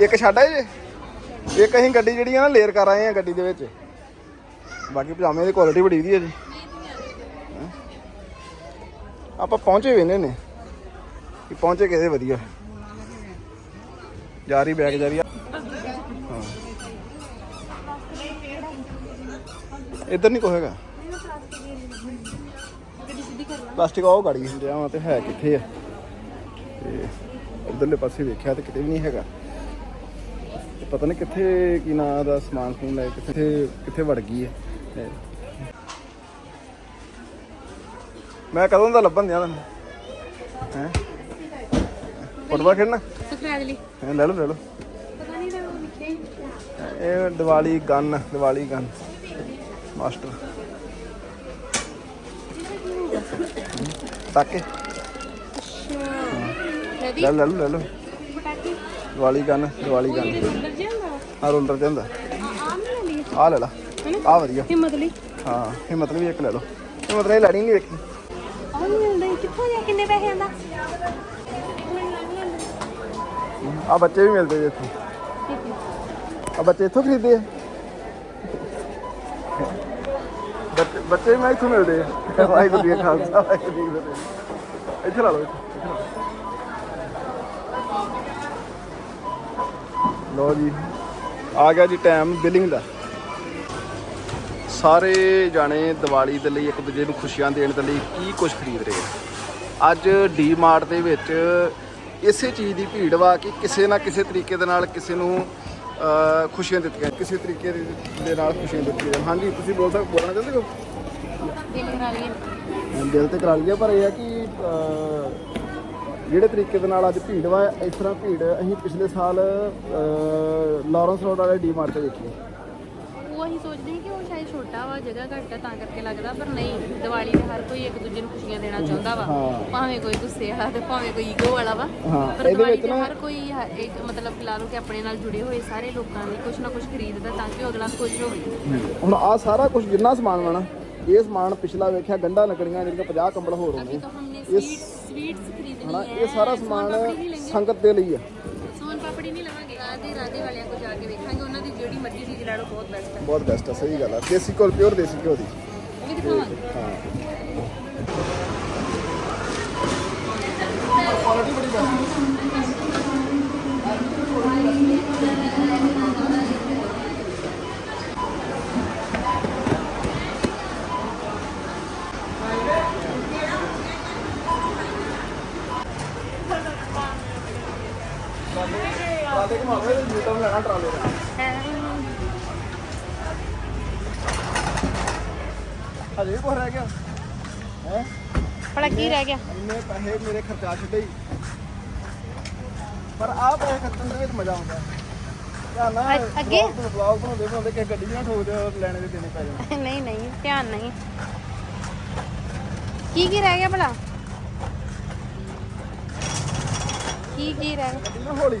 ਇੱਕ ਛੱਡ ਆਏ ਜੇ? ਇੱਕ ਅਸੀਂ ਗੱਡੀ ਜਿਹੜੀ ਆ ਨਾ ਲੇਅਰ ਕਰ ਆਏ ਆ ਗੱਡੀ ਦੇ ਵਿੱਚ। ਬਾਕੀ ਪਜਾਮੇ ਦੀ ਕੁਆਲਿਟੀ ਬੜੀ ਵਧੀਆ ਜੀ। ਆਪਾਂ ਪਹੁੰਚੇ ਵੇਨੇ ਨੇ। ਕਿ ਪਹੁੰਚੇ ਕਿਹਦੇ ਵਧੀਆ। ਜਾ ਰਹੀ ਬੈਗ ਜਾ ਰਹੀ ਆ। ਹਾਂ। ਇੱਧਰ ਨਹੀਂ ਕੋਈ ਹੈਗਾ। ਪਲਾਸਟਿਕ ਉਹ ਗਾੜੀ ਹੁੰਦੇ ਆ ਤੇ ਹੈ ਕਿੱਥੇ ਆ? ਤੇ ਉਧਰਲੇ ਪਾਸੇ ਵੇਖਿਆ ਤੇ ਕਿਤੇ ਵੀ ਨਹੀਂ ਹੈਗਾ। ਪਤਾ ਨਹੀਂ ਕਿੱਥੇ ਕੀ ਨਾਂ ਦਾ ਸਮਾਨ ਸਮੂਨ ਲੈ ਕੇ ਕਿੱਥੇ ਕਿੱਥੇ ਵੜ ਗਈ ਹੈ। ਤੇ ਮੈਂ ਕਦੋਂ ਦਾ ਲੱਭਣ ਦਿਆਂ ਤੈਨੂੰ? ਹੈ? ਫੁੱਟਬਾਲ ਖੇਡਣਾ? ਤੂੰ ਖਰੀਦ ਲਈ। ਹੈਂ, ਲੈ ਲਓ ਲੈ ਲਓ। ਪਤਾ ਨਹੀਂ ਤਾਂ ਉਹ ਲਿਖਿਆ ਹੀ ਇਹ Diwali gun Diwali gun. Master. ਤਾਕੇ ਲੈ ਲੈ ਲੈ ਲਓ ਲੈ ਲਓ। ਪਟਾਕੇ। Diwali gun Diwali gun. ਆ ਰੋਲਰ ਤੇ ਹੁੰਦਾ। ਆ ਲੈ ਲਈ ਲੈ। ਆ ਵਧੀਆ। ਹਿੰਮਤ ਲਈ। ਹਾਂ ਇਹ ਮਤਲਬ ਇੱਕ ਲੈ ਲਓ। ਇਹ ਮਤਲਬ ਇਹ ਲੈਣੀ ਨਹੀਂ ਵੇਖੀ। ਆ ਨਹੀਂ ਮਿਲਦਾ ਈ। ਕਿੱਥੋਂ ਜਾ ਕਿੰਨੇ ਪੈਸੇ ਆਂਦਾ ਆ ਬੱਚੇ ਵੀ ਮਿਲਦੇ ਜੇ ਇੱਥੋਂ। ਆ ਬੱਚੇ ਇੱਥੋਂ ਖਰੀਦਦੇ ਆ। ਬੱਚੇ- ਬੱਚੇ ਵੀ ਮੈਂ ਇੱਥੋਂ ਮਿਲਦੇ ਆ। ਵਾਹਿਗੁਰੂ ਜੀ ਕਾ ਖਾਲਸਾ ਵਾਹਿਗੁਰੂ ਜੀ ਕੀ ਫਤਿਹ। ਇੱਥੇ ਲਾ ਲਓ ਇੱਥੇ। ਇੱਥੇ ਲਾ ਲਓ। ਲਓ ਜੀ। ਆ ਗਿਆ ਜੀ ਟਾਈਮ ਬਿਲਿੰਗ ਦਾ। ਸਾਰੇ ਜਾਣੇ ਦੀਵਾਲੀ ਦੇ ਲਈ ਇੱਕ ਦੂਜੇ ਨੂੰ ਖੁਸ਼ੀਆਂ ਦੇਣ ਦੇ ਲਈ ਕੀ ਕੁਝ ਖਰੀਦ ਰਹੇ ਆ। ਅੱਜ ਡੀ-ਮਾਰਟ ਦੇ ਵਿੱਚ ਇਸੇ ਚੀਜ਼ ਦੀ ਭੀੜ ਵਾ ਕਿ ਕਿਸੇ ਨਾ ਕਿਸੇ ਤਰੀਕੇ ਦੇ ਨਾਲ ਕਿਸੇ ਨੂੰ ਖੁਸ਼ੀਆਂ ਦਿੱਤੀਆਂ ਕਿਸੇ ਤਰੀਕੇ ਦੇ- ਨਾਲ ਖੁਸ਼ੀਆਂ ਦਿੱਤੀਆਂ। ਹਾਂਜੀ ਤੁਸੀਂ ਬੋਲ ਸਕ ਬੋਲਣਾ ਚਾਹੁੰਦੇ ਹੋ? ਦਿਲ ਕਰਾ ਦਿਲ ਤੇ ਕਰਾ ਲਿਆ ਪਰ ਇਹ ਹੈ ਕਿ ਜਿਹੜੇ ਤਰੀਕੇ ਦੇ ਨਾਲ ਅੱਜ ਭੀੜ ਵਾ ਇਸ ਤਰ੍ਹਾਂ ਭੀੜ ਅਸੀਂ ਪਿਛਲੇ ਸਾਲ ਲਾਰੈਂਸ ਰੋਡ ਵਾਲੇ ਡੀ-ਮਾਰਟ ਤੇ ਵੇਖੀ ਉਹ ਅਸੀਂ ਸੋਚਦੇ ਕਿ ਉਹ ਸ਼ਾਇਦ ਛੋਟਾ ਵਾ ਜਗ੍ਹਾ ਘੱਟ ਆ ਤਾਂ ਕਰਕੇ ਲੱਗਦਾ ਪਰ ਨਹੀਂ ਦੀਵਾਲੀ ਤੇ ਹਰ ਕੋਈ ਇੱਕ ਦੂਜੇ ਨੂੰ ਖੁਸ਼ੀਆਂ ਦੇਣਾ ਚਾਹੁੰਦਾ ਵਾ। ਭਾਵੇਂ ਕੋਈ ਗੁੱਸੇ ਵਾਲਾ ਤੇ ਭਾਵੇਂ ਕੋਈ ਈਗੋ ਵਾਲਾ ਵਾ ਪਰ ਇਹਦੇ ਦੀਵਾਲੀ ਵਿੱਚ ਤੇ ਹਰ ਕੋਈ ਇੱਕ ਮਤਲਬ ਲਾ ਲਓ ਕਿ ਆਪਣੇ ਨਾਲ ਜੁੜੇ ਹੋਏ ਸਾਰੇ ਲੋਕਾਂ ਲਈ ਕੁਝ ਨਾ ਕੁਝ ਖਰੀਦਦਾ ਤਾਂ ਕਿ ਉਹ ਅਗਲਾ ਖੁਸ਼ ਹੋਵੇ। ਹੁਣ ਆ ਸਾਰਾ ਕੁਝ ਜਿੰਨਾ ਸਮਾਨ ਵਾ ਨਾ ਇਹ ਸਮਾਨ ਪਿਛਲਾ ਵੇਖਿਆ ਗੰਡਾ ਲੱਕੜੀਆਂ ਜਿਹੜੀਆਂ 50 ਕੰਬਲ ਹੋਰ अभी होने तो हमने इस- स्वीट स्वीट्स खरीदनी ਹਨਾ है ਇਹ ਸਾਰਾ सोन ਸਮਾਨ पापड़ी नहीं लेंगे ਸੰਗਤ ਦੇ ਲਈ ਆ। सोन पापड़ी नहीं लगाएंगे राधे राधे वालियां को जाके देखेंगे उन्होंने ਦੀ ਜਿਹੜੀ ਮਰਜ਼ੀ ਚੀਜ਼ ਲੈ ਲਓ ਬਹੁਤ ਬੈਸਟ ਹੈ ਬਹੁਤ ਬੈਸਟ ਆ ਸਹੀ ਗੱਲ ਆ। ਦੇਸੀ ਕੋਲ ਪਿਓਰ ਦੇਸੀ ਘਿਓ ਦੀ। ਉਹ ਵੀ ਦਿਖਾਵਾਂਗੇ। ਹਾਂ। ਕੁਆਲਿਟੀ ਬੜੀ ਬੈਸਟ ਹਜੇ ਕੁਛ ਰਹਿ ਗਿਆ ਹੈ ਭਲਾ ਕੀ ਰਹਿ ਗਿਆ? ਇੰਨੇ ਪੈਸੇ ਮੇਰੇ ਖਰਚਾ ਛੱਡੇ ਪਰ ਆਹ ਪੈਸੇ ਖਰਚਣ ਦੇ ਵਿੱਚ ਮਜ਼ਾ ਆਉਂਦਾ। ਧਿਆਨ ਨਾਲ ਅੱਗੇ-? ਵਲੌਗ ਬਣਾਉਂਦੇ ਬਣਾਉਂਦੇ ਕਿ ਗੱਡੀ ਨਾ ਠੋਕ ਦਿਓ ਲੈਣੇ ਦੇ ਦੇਣੇ ਪੈ ਜਾਣ। [LAUGHS] ਨਹੀਂ ਨਹੀਂ ਧਿਆਨ ਨਹੀਂ। ਕੀ ਕੀ ਰਹਿ ਗਿਆ ਭਲਾ? ਕੀ ਕੀ ਰਹਿ ਗਿਆ? ਹੌਲੀ।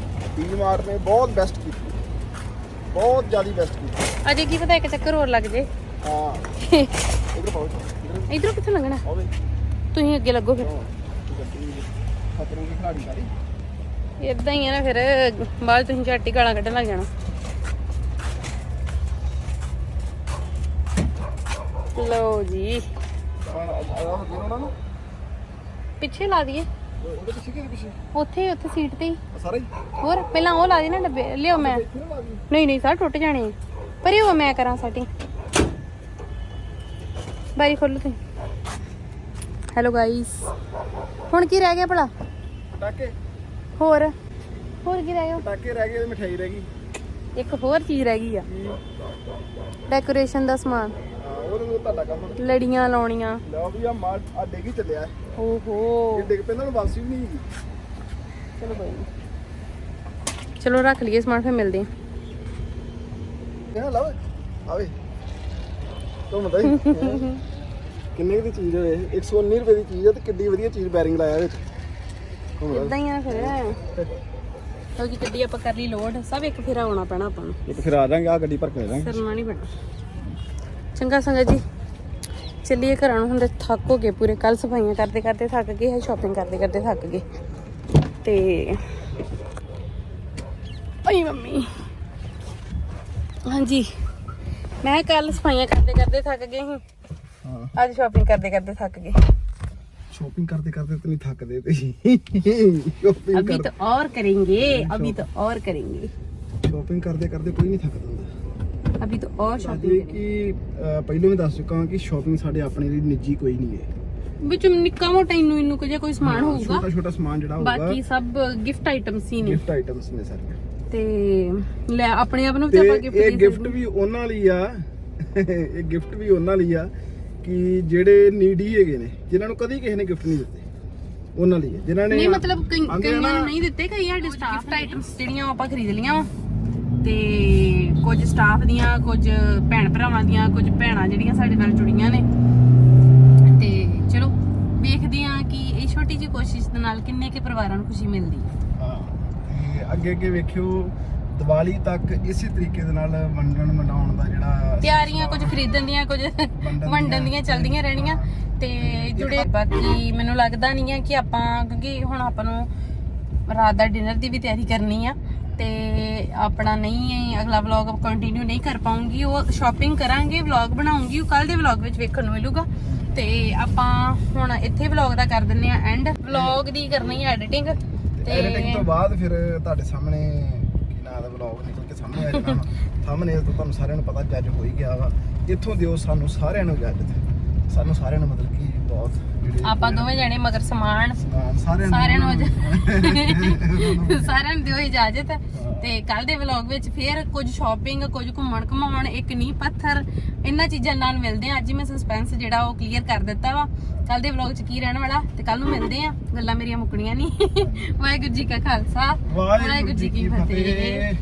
ਡੀ-ਮਾਰਟ ਨੇ ਬਹੁਤ ਬੈਸਟ ਕੀਤੀ। ਬਹੁਤ ਜ਼ਿਆਦਾ ਬੈਸਟ ਕੀਤੀ। ਅਜੇ ਕੀ ਪਤਾ ਇੱਕ ਚੱਕਰ ਹੋਰ ਲੱਗ ਜੇ। ਹਾਂ। ਇਧਰ ਕਿੱਥੋਂ ਲੰਘਣਾ? ਤੁਸੀਂ ਅੱਗੇ ਲੱਗੋ ਫਿਰ। ਖਤਰੋਂ ਦੀ ਖਿਲਾੜੀ ਸਾਰੀ। ਇਦਾਂ ਹੀ ਆ ਨਾ ਫਿਰ ਬਾਅਦ ਤੁਸੀਂ ਝੱਟੀ ਗਾਲਾਂ ਕੱਢਣ ਲੱਗ ਜਾਣਾ। ਲਓ ਜੀ। ਪਿੱਛੇ ਲਾ ਦਈਏ। ਉਹਦੇ ਪਿੱਛੇ ਕਿਹਦੇ ਪਿੱਛੇ? ਉੱਥੇ ਉੱਥੇ ਸੀਟ ਤੇ ਹੀ। ਆਹ ਸਾਰਾ ਹੀ? ਹੋਰ ਪਹਿਲਾਂ ਉਹ ਲਾ ਦੇ ਨਾ ਡੱਬੇ ਲਿਓ ਮੈਂ। ਇੱਥੇ ਨਾ ਲਾ ਦੀ ਨਹੀਂ ਨਹੀਂ ਸਾਰ ਟੁੱਟ ਜਾਣੇ ਆ। ਪਰ ਇਹ ਉਹ ਮੈਂ ਕਰਾਂ ਸੈਟਿੰਗ ਬਾਰੀ ਖੋਲੋ ਤੁਸੀਂ। ਹੈਲੋ ਗਾਇਸ ਹੁਣ ਕੀ ਰਹਿ ਗਿਆ ਭਲਾ? ਟਾਕੇ ਹੋਰ? ਹੋਰ ਕੀ ਰਹਿ ਗਿਆ? ਟਾਕੇ ਰਹਿ ਗਏ ਤੇ ਮਠਿਆਈ ਰਹਿ ਗਈ। ਇੱਕ ਹੋਰ ਚੀਜ਼ ਰਹਿ ਗਈ ਆ। ਡੈਕੋਰੇਸ਼ਨ ਦਾ ਸਮਾਨ। ਹਾਂ ਉਹਦੇ ਨੂੰ ਤੁਹਾਡਾ ਕੰਮ ਹੁਣ। ਲੜੀਆਂ ਲਾਉਣੀਆਂ। ਲਓ ਵੀ ਆ ਮਾਰ ਆ ਡਿੱਗ ਹੀ ਚੱਲਿਆ। ਓਹੋ। ਇਹ ਡਿੱਗ ਪੈਂਦਾ ਨੂੰ ਵਾਪਸੀ ਵੀ ਨਹੀਂ ਹੈਗੀ। ਚਲੋ ਕੋਈ ਨੀ। ਚਲੋ ਰੱਖ ਲਈਏ ਸਮਾਨ ਫਿਰ ਮਿਲਦੇ ਆ ਇਹ ਲਓ ਆਵੇ ਘੁੰਮਦਾ ਹੀ ਕਿੰਨੇ ਕੁ ਦੀ ਚੀਜ਼ ਹੋਏ 119 ਰੁਪਏ ਦੀ ਚੀਜ਼ ਹੈ ਤੇ ਕਿੱਡੀ ਵਧੀਆ ਚੀਜ਼ ਬੈਰਿੰਗ ਲਾਇਆ ਵਿੱਚ। ਘੁੰਮਦਾ ਇਦਾਂ ਹੀ ਆ ਫਿਰ। ਲਓ ਜੀ ਗੱਡੀ ਆਪਾਂ ਕਰ ਲਈ ਲੋਡ ਸਭ ਇੱਕ ਫੇਰਾ ਆਉਣਾ ਪੈਣਾ ਆਪਾਂ ਨੂੰ। ਇੱਕ ਫਿਰ ਆ ਜਾਾਂਗੇ ਆ ਗੱਡੀ ਭਰ ਕੇ ਲੈ ਕਰਨਾ ਨਹੀਂ ਪੈਣਾ ਚੰਗਾ ਸੰਗਤ ਜੀ ਚੱਲੀਏ ਘਰਾਂ ਨੂੰ ਹੁੰਦੇ ਥੱਕ ਹੋ ਗਏ ਪੂਰੇ ਕੱਲ ਸਫਾਈਆਂ ਕਰਦੇ ਕਰਦੇ ਥੱਕ ਗਏ ਹੈ ਸ਼ਾਪਿੰਗ ਕਰਦੇ ਕਰਦੇ ਥੱਕ ਗਏ। ਤੇ ਓਏ ਮੰਮੀ। ਹਾਂਜੀ ਮੈਂ ਕੱਲ ਸਫਾਈਆਂ ਕਰਦੇ ਕਰਦੇ ਥੱਕ ਗਈ ਸੀ। ਹਾਂ। ਅੱਜ ਸ਼ਾਪਿੰਗ ਕਰਦੇ ਕਰਦੇ ਥੱਕ ਗਏ। ਸ਼ਾਪਿੰਗ ਕਰਦੇ ਕਰਦੇ ਤੇ ਨਹੀਂ ਥੱਕਦੇ ਤੁਸੀਂ ਸ਼ਾਪਿੰਗ अभी ਕਰ तो और करेंगे अभी तो और करेंगे ਸ਼ਾਪਿੰਗ ਕਰਦੇ ਕਰਦੇ ਕੋਈ ਨਹੀਂ ਥੱਕਦਾ ਹੁੰਦਾ अभी तो और ਦੱਸਦੀ शॉपिंग ਕਿ ਅਹ, ਪਹਿਲਾਂ ਵੀ ਦੱਸ ਚੁੱਕਾ ਹਾਂ ਕਿ ਸ਼ਾਪਿੰਗ ਸਾਡੇ ਆਪਣੇ ਲਈ ਨਿੱਜੀ ਕੋਈ ਨਹੀਂ ਹੈ ਵਿੱਚ ਨਿੱਕਾ ਮੋਟਾ ਇੰਨੂ ਇੰਨੂ ਕੁ ਜਿਹਾ ਕੋਈ ਸਮਾਨ ਹੋਊਗਾ ਛੋਟਾ ਛੋਟਾ ਸਮਾਨ ਜਿਹੜਾ ਹੋਊਗਾ ਬਾਕੀ ਸਭ ਗਿਫਟ ਆਈਟਮਸ ਹੀ ਨੇ ਗਿਫਟ ਆਈਟਮਸ ਨੇ ਸਾਰੀਆਂ ਤੇ ਲੈ ਆਪਣੇ ਆਪ ਨੂੰ ਵੀ ਤੇ ਆਪਾਂ ਗਿਫਟ ਇਹ ਗਿਫਟ ਵੀ ਉਹਨਾਂ ਲਈ ਆ [LAUGHS] ਇਹ ਗਿਫਟ ਵੀ ਉਹਨਾਂ ਲਈ ਆ ਕਿ ਜਿਹੜੇ ਨੀਡੀ ਹੈਗੇ ਨੇ ਜਿਨ੍ਹਾਂ ਨੂੰ ਕਦੀ ਕਿਸੇ ਨੇ ਗਿਫਟ ਨਹੀਂ ਦਿੱਤੇ ਉਹਨਾਂ ਲਈ ਹੈ। ਜਿਨ੍ਹਾਂ ਨੇ ਨਹੀਂ ਮਤਲਬ ਕਈ- ਆਂਦੇ ਆ ਕਈਆਂ ਨਾ- ਨੂੰ ਨਹੀਂ ਦਿੱਤੇ ਕਈ ਸਾਡੇ ਸਟਾਫ ਆਈਟਮਸ ਜਿਹੜੀਆਂ ਉਹ ਆਪਾਂ ਖਰੀਦ ਲੀਆਂ ਵਾ। ਤੇ ਕੁਝ ਸਟਾਫ ਦੀਆਂ ਕੁਝ ਭੈਣ ਭਰਾਵਾਂ ਦੀਆਂ ਕੁਝ ਭੈਣਾਂ ਜਿਹੜੀਆਂ ਸਾਡੇ ਨਾਲ ਜੁੜੀਆਂ ਨੇ। ਤੇ ਚਲੋ ਵੇਖਦੇ ਆ ਕਿ ਇਹ ਛੋਟੀ ਜਿਹੀ ਕੋਸ਼ਿਸ਼ ਦੇ ਨਾਲ ਕਿੰਨੇ ਕੇ ਪਰਿਵਾਰਾਂ ਨੂੰ ਖੁਸ਼ੀ ਮਿਲਦੀ ਹੈ। ਹਾਂ ਤੇ ਅੱਗੇ ਅੱਗੇ ਵੇਖਿਓ ਦੀਵਾਲੀ ਤੱਕ ਇਸੇ ਤਰੀਕੇ ਦੇ ਨਾਲ ਵੰਡਣ ਮਨਾਉਣ ਦਾ ਜਿਹੜਾ ਤਿਆਰੀਆਂ ਕੁਝ ਖਰੀਦਣ ਦੀਆਂ ਕੁਝ [LAUGHS] ਵੰਡਣ ਦੀਆਂ ਚੱਲਦੀਆਂ ਰਹਿਣੀਆਂ। ਤੇ ਜੁੜੇ ਬਾਕੀ ਮੈਨੂੰ ਲੱਗਦਾ ਨਹੀਂ ਹੈ ਕਿ ਆਪਾਂ ਕਿਉਂਕਿ ਹੁਣ ਆਪਾਂ ਨੂੰ ਰਾਤ ਦਾ ਡਿਨਰ ਦੀ ਵੀ ਤਿਆਰੀ ਕਰਨੀ ਆ। ਤੇ ਆਪਣਾ ਨਹੀਂ ਅਗਲਾ ਵਲੌਗ ਕੰਟੀਨਿਊ ਨਹੀਂ ਕਰ ਪਾਉਂਗੀ। ਉਹ ਸ਼ਾਪਿੰਗ ਕਰਾਂਗੇ ਵਲੌਗ ਬਣਾਉਂਗੀ ਉਹ ਕੱਲ ਦੇ ਵਲੌਗ ਵਿੱਚ ਵੇਖਣ ਨੂੰ ਮਿਲੂਗਾ। ਤੇ ਆਪਾਂ ਹੁਣ ਇੱਥੇ ਵਲੌਗ ਦਾ ਕਰ ਦਿੰਨੇ ਆ ਐਂਡ ਵਲੌਗ ਦੀ ਕਰਨੀ ਹੈ ਐਡੀਟਿੰਗ ਐਡੀਟਿੰਗ ਤੋਂ ਬਾਅਦ ਫਿਰ ਤੁਹਾਡੇ ਸਾਹਮਣੇ ਵਲੌਗ ਨਿਕਲ ਕੇ ਸਾਹਮਣੇ ਆ ਜਾਣਾ ਥੰਬਨੇਲ ਤੋਂ ਤੁਹਾਨੂੰ ਸਾਰਿਆਂ ਨੂੰ ਪਤਾ ਜੱਜ ਹੋ ਹੀ ਗਿਆ ਵਾ। ਇੱਥੋਂ ਦਿਓ ਸਾਨੂੰ ਸਾਰਿਆਂ ਨੂੰ ਇਜਾਜ਼ਤ ਸਾਨੂੰ ਸਾਰਿਆਂ ਨੂੰ ਮਤਲਬ ਕਿ ਬਹੁਤ ਜਿਹੜੇ ਆਪਾਂ ਦੋਵੇਂ ਜਣੇ ਮਗਰ ਸਮਾਨ। ਸਾਰਿਆਂ ਨੂੰ ਸਾਰਿਆਂ ਨੂੰ ਸਾਰਿਆਂ ਨੂੰ ਦਿਓ ਇਜਾਜ਼ਤ। ਤੇ ਕੱਲ ਦੇ ਵਲੌਗ ਵਿੱਚ ਫੇਰ ਕੁਝ ਸ਼ਾਪਿੰਗ ਕੁਝ ਘੁੰਮਣ ਘਮਾਉਣ ਇੱਕ ਨੀ ਪੱਥਰ ਇਹਨਾਂ ਚੀਜ਼ਾਂ ਨਾਲ ਮਿਲਦੇ ਆ ਅੱਜ ਮੈਂ ਸਸਪੈਂਸ ਜਿਹੜਾ ਉਹ ਕਲੀਅਰ ਕਰ ਦਿੱਤਾ ਵਾ। ਕੱਲ ਦੇ ਵਲੌਗ 'ਚ ਕੀ ਰਹਿਣ ਵਾਲਾ? ਤੇ ਕੱਲ ਨੂੰ ਮਿਲਦੇ ਆ ਗੱਲਾਂ ਮੇਰੀਆਂ ਮੁੱਕਣੀਆਂ ਨਹੀਂ। ਵਾਹਿਗੁਰੂ ਜੀ ਕਾ ਖਾਲਸਾ। ਵਾਹਿਗੁਰੂ ਜੀ ਕੀ ਫਤਿਹ।